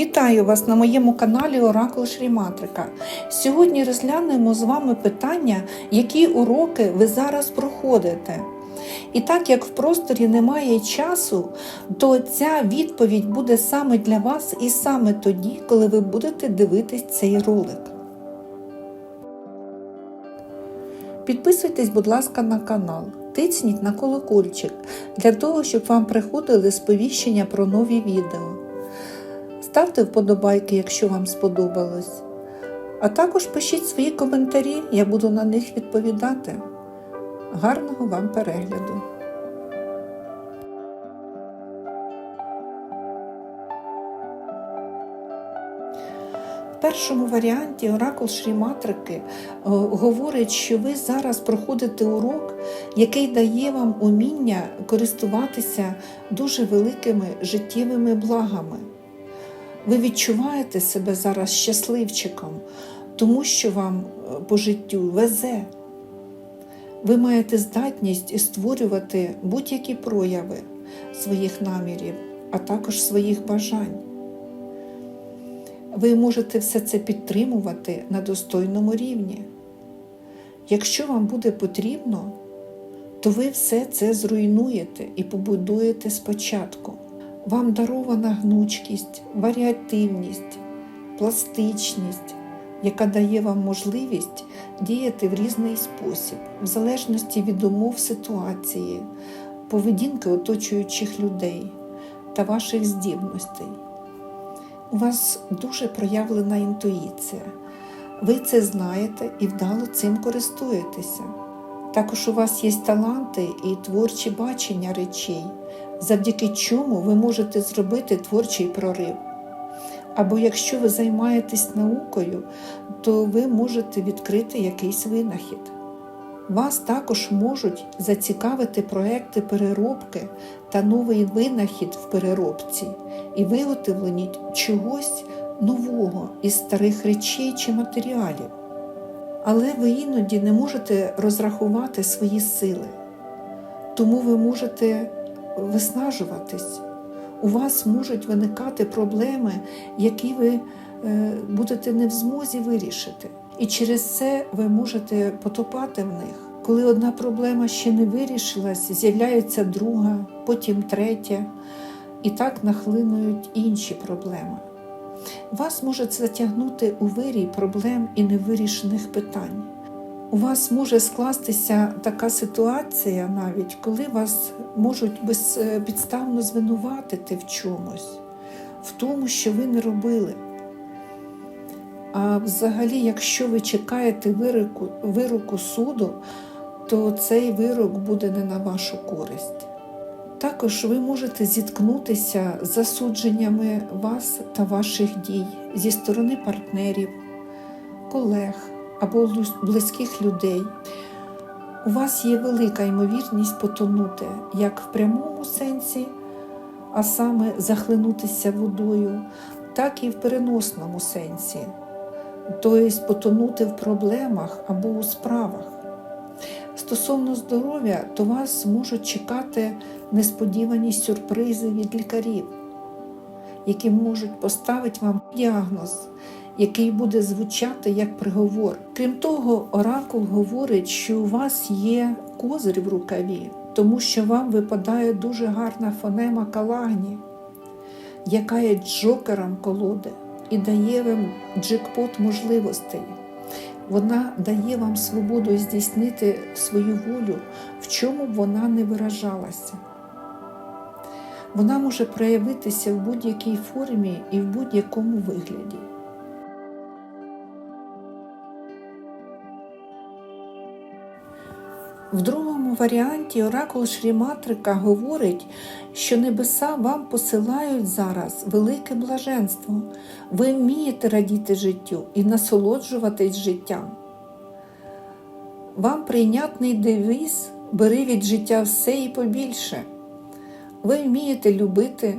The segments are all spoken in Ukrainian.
Вітаю вас на моєму каналі Оракул Шріматрика. Сьогодні розглянемо з вами питання, які уроки ви зараз проходите. І так як в просторі немає часу, то ця відповідь буде саме для вас і саме тоді, коли ви будете дивитись цей ролик. Підписуйтесь, будь ласка, на канал, тисніть на колокольчик для того, щоб вам приходили сповіщення про нові відео. Ставте вподобайки, якщо вам сподобалось. А також пишіть свої коментарі, я буду на них відповідати. Гарного вам перегляду! В першому варіанті Оракул Шріматрики е, говорить, що ви зараз проходите урок, який дає вам уміння користуватися дуже великими життєвими благами. Ви відчуваєте себе зараз щасливчиком, тому що вам е, по життю везе. Ви маєте здатність створювати будь-які прояви своїх намірів, а також своїх бажань. Ви можете все це підтримувати на достойному рівні. Якщо вам буде потрібно, то ви все це зруйнуєте і побудуєте спочатку. Вам дарована гнучкість, варіативність, пластичність, яка дає вам можливість діяти в різний спосіб, в залежності від умов ситуації, поведінки оточуючих людей та ваших здібностей. У вас дуже проявлена інтуїція. Ви це знаєте і вдало цим користуєтеся. Також у вас є таланти і творчі бачення речей, завдяки чому ви можете зробити творчий прорив. Або якщо ви займаєтесь наукою, то ви можете відкрити якийсь винахід. Вас також можуть зацікавити проекти переробки та новий винахід в переробці і виготовлення чогось нового із старих речей чи матеріалів. Але ви іноді не можете розрахувати свої сили, тому ви можете виснажуватись. У вас можуть виникати проблеми, які ви е, будете не в змозі вирішити. І через це ви можете потопати в них. Коли одна проблема ще не вирішилась, з'являється друга, потім третя, і так нахлинують інші проблеми. Вас може затягнути у вирій проблем і невирішених питань. У вас може скластися така ситуація, навіть коли вас можуть безпідставно звинуватити в чомусь, в тому, що ви не робили. А взагалі, якщо ви чекаєте вироку, вироку суду, то цей вирок буде не на вашу користь. Також ви можете зіткнутися з засудженнями вас та ваших дій зі сторони партнерів, колег або близьких людей. У вас є велика ймовірність потонути як в прямому сенсі, а саме захлинутися водою, так і в переносному сенсі, тобто потонути в проблемах або у справах. Стосовно здоров'я, то вас можуть чекати несподівані сюрпризи від лікарів, які можуть поставити вам діагноз, який буде звучати як приговор. Крім того, оракул говорить, що у вас є козир в рукаві, тому що вам випадає дуже гарна фонема калагні, яка є джокером колоди і дає вам джекпот можливостей. Вона дає вам свободу здійснити свою волю, в чому б вона не виражалася. Вона може проявитися в будь-якій формі і в будь-якому вигляді. В другому варіанті Оракул Шріматрика говорить, що небеса вам посилають зараз велике блаженство. Ви вмієте радіти життю і насолоджуватись життям. Вам прийнятний девіз бери від життя все і побільше. Ви вмієте любити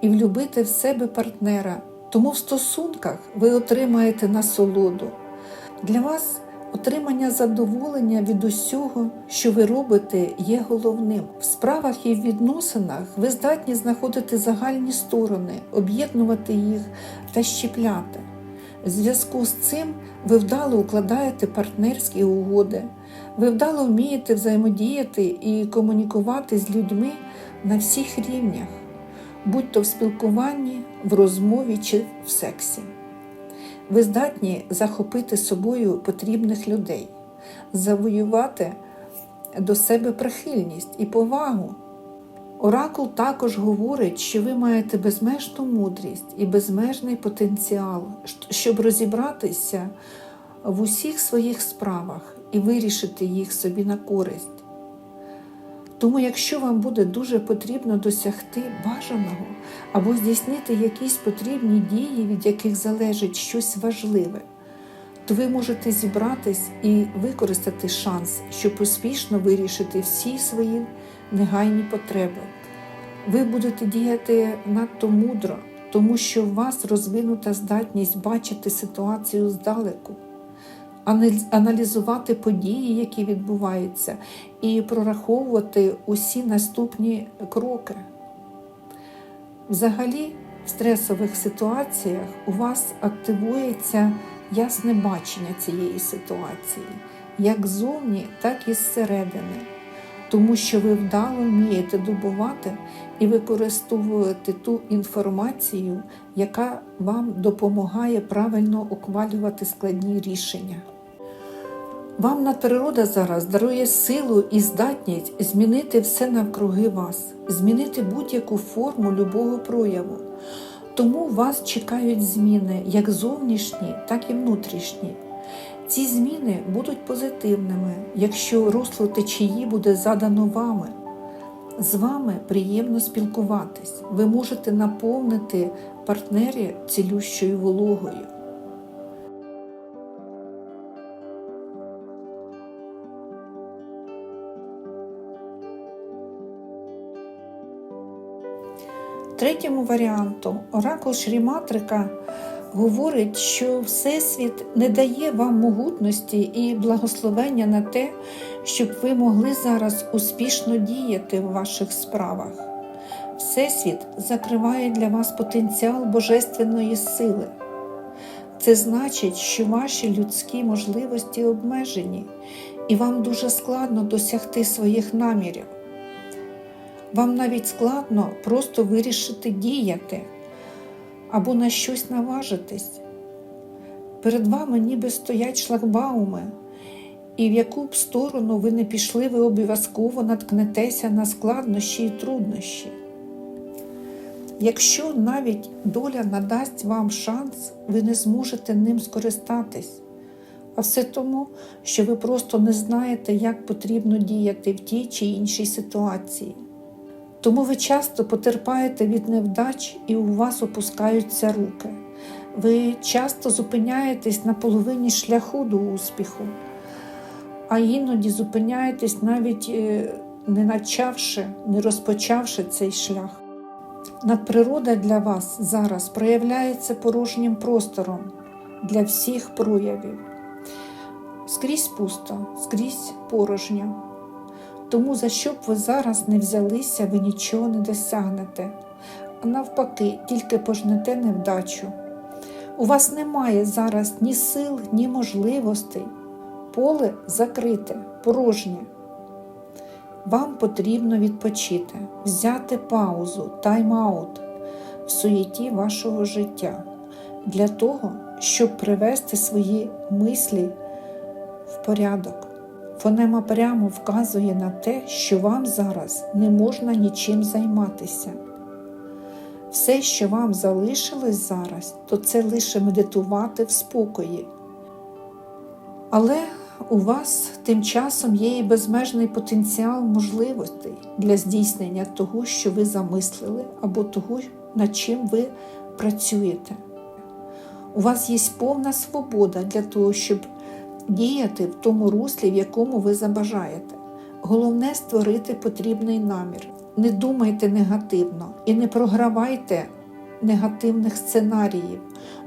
і влюбити в себе партнера, тому в стосунках ви отримаєте насолоду. Для вас Отримання задоволення від усього, що ви робите, є головним. В справах і в відносинах ви здатні знаходити загальні сторони, об'єднувати їх та щепляти. В зв'язку з цим ви вдало укладаєте партнерські угоди, ви вдало вмієте взаємодіяти і комунікувати з людьми на всіх рівнях, будь то в спілкуванні, в розмові чи в сексі. Ви здатні захопити собою потрібних людей, завоювати до себе прихильність і повагу. Оракул також говорить, що ви маєте безмежну мудрість і безмежний потенціал, щоб розібратися в усіх своїх справах і вирішити їх собі на користь. Тому, якщо вам буде дуже потрібно досягти бажаного або здійснити якісь потрібні дії, від яких залежить щось важливе, то ви можете зібратись і використати шанс, щоб успішно вирішити всі свої негайні потреби. Ви будете діяти надто мудро, тому що у вас розвинута здатність бачити ситуацію здалеку аналізувати події, які відбуваються, і прораховувати усі наступні кроки. Взагалі, в стресових ситуаціях у вас активується ясне бачення цієї ситуації, як ззовні, так і зсередини, тому що ви вдало вмієте добувати і використовувати ту інформацію, яка вам допомагає правильно ухвалювати складні рішення. Вам надприрода зараз дарує силу і здатність змінити все навкруги вас, змінити будь-яку форму любого прояву. Тому вас чекають зміни як зовнішні, так і внутрішні. Ці зміни будуть позитивними, якщо русло течії буде задано вами. З вами приємно спілкуватись. Ви можете наповнити партнерів цілющою вологою. Третьому варіанту оракул Шріматрика говорить, що Всесвіт не дає вам могутності і благословення на те, щоб ви могли зараз успішно діяти в ваших справах. Всесвіт закриває для вас потенціал божественної сили. Це значить, що ваші людські можливості обмежені, і вам дуже складно досягти своїх намірів. Вам навіть складно просто вирішити діяти або на щось наважитись. Перед вами ніби стоять шлагбауми, і в яку б сторону ви не пішли, ви обов'язково наткнетеся на складнощі і труднощі. Якщо навіть доля надасть вам шанс, ви не зможете ним скористатись, а все тому, що ви просто не знаєте, як потрібно діяти в тій чи іншій ситуації. Тому ви часто потерпаєте від невдач і у вас опускаються руки. Ви часто зупиняєтесь на половині шляху до успіху, а іноді зупиняєтесь навіть е, не начавши, не розпочавши цей шлях. Надприрода для вас зараз проявляється порожнім простором для всіх проявів. Скрізь пусто, скрізь порожньо. Тому за що б ви зараз не взялися, ви нічого не досягнете, а навпаки, тільки пожнете невдачу. У вас немає зараз ні сил, ні можливостей. Поле закрите, порожнє. Вам потрібно відпочити, взяти паузу, тайм-аут в суєті вашого життя для того, щоб привести свої мислі в порядок. Фонема прямо вказує на те, що вам зараз не можна нічим займатися. Все, що вам залишилось зараз, то це лише медитувати в спокої. Але у вас тим часом є і безмежний потенціал можливостей для здійснення того, що ви замислили, або того, над чим ви працюєте. У вас є повна свобода для того, щоб діяти в тому руслі, в якому ви забажаєте. Головне створити потрібний намір. Не думайте негативно і не програвайте негативних сценаріїв,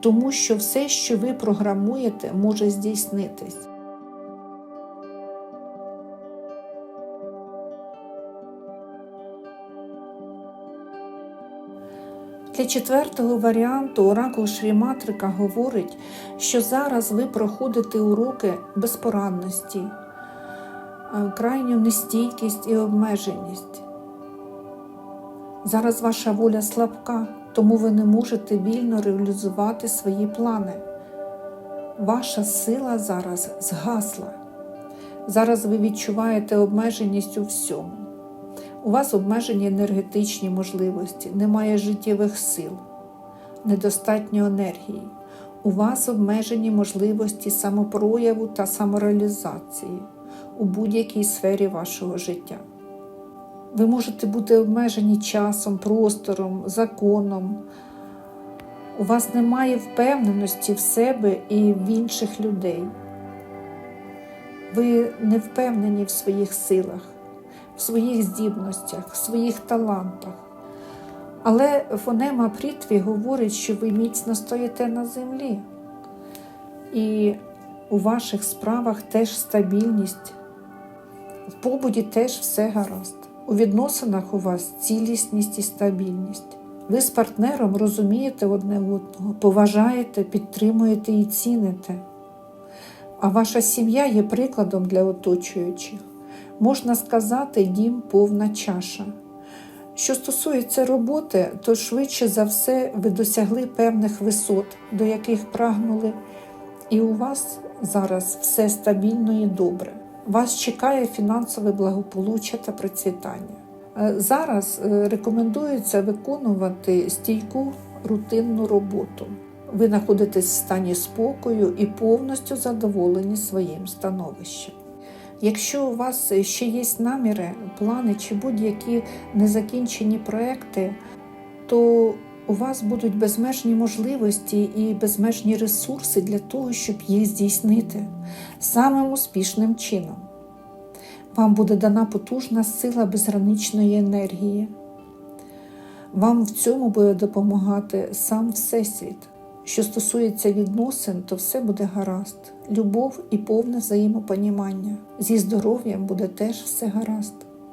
тому що все, що ви програмуєте, може здійснитись. Для четвертого варіанту оракул Шріматрика говорить, що зараз ви проходите уроки безпорадності, е, крайню нестійкість і обмеженість. Зараз ваша воля слабка, тому ви не можете вільно реалізувати свої плани. Ваша сила зараз згасла. Зараз ви відчуваєте обмеженість у всьому. У вас обмежені енергетичні можливості, немає життєвих сил, недостатньо енергії. У вас обмежені можливості самопрояву та самореалізації у будь-якій сфері вашого життя. Ви можете бути обмежені часом, простором, законом. У вас немає впевненості в себе і в інших людей. Ви не впевнені в своїх силах, в своїх здібностях, в своїх талантах. Але фонема притві говорить, що ви міцно стоїте на землі. І у ваших справах теж стабільність, в побуді теж все гаразд. У відносинах у вас цілісність і стабільність. Ви з партнером розумієте одне одного, поважаєте, підтримуєте і ціните. А ваша сім'я є прикладом для оточуючих. Можна сказати, дім повна чаша. Що стосується роботи, то швидше за все ви досягли певних висот, до яких прагнули, і у вас зараз все стабільно і добре. Вас чекає фінансове благополуччя та процвітання. Е, Зараз е, рекомендується виконувати стійку рутинну роботу. Ви знаходитесь в стані спокою і повністю задоволені своїм становищем. Якщо у вас ще є наміри, плани чи будь-які незакінчені проекти, то у вас будуть безмежні можливості і безмежні ресурси для того, щоб їх здійснити самим успішним чином. Вам буде дана потужна сила безграничної енергії. Вам в цьому буде допомагати сам Всесвіт. Що стосується відносин, то все буде гаразд. Любов і повне взаємопонімання. Зі здоров'ям буде теж все гаразд.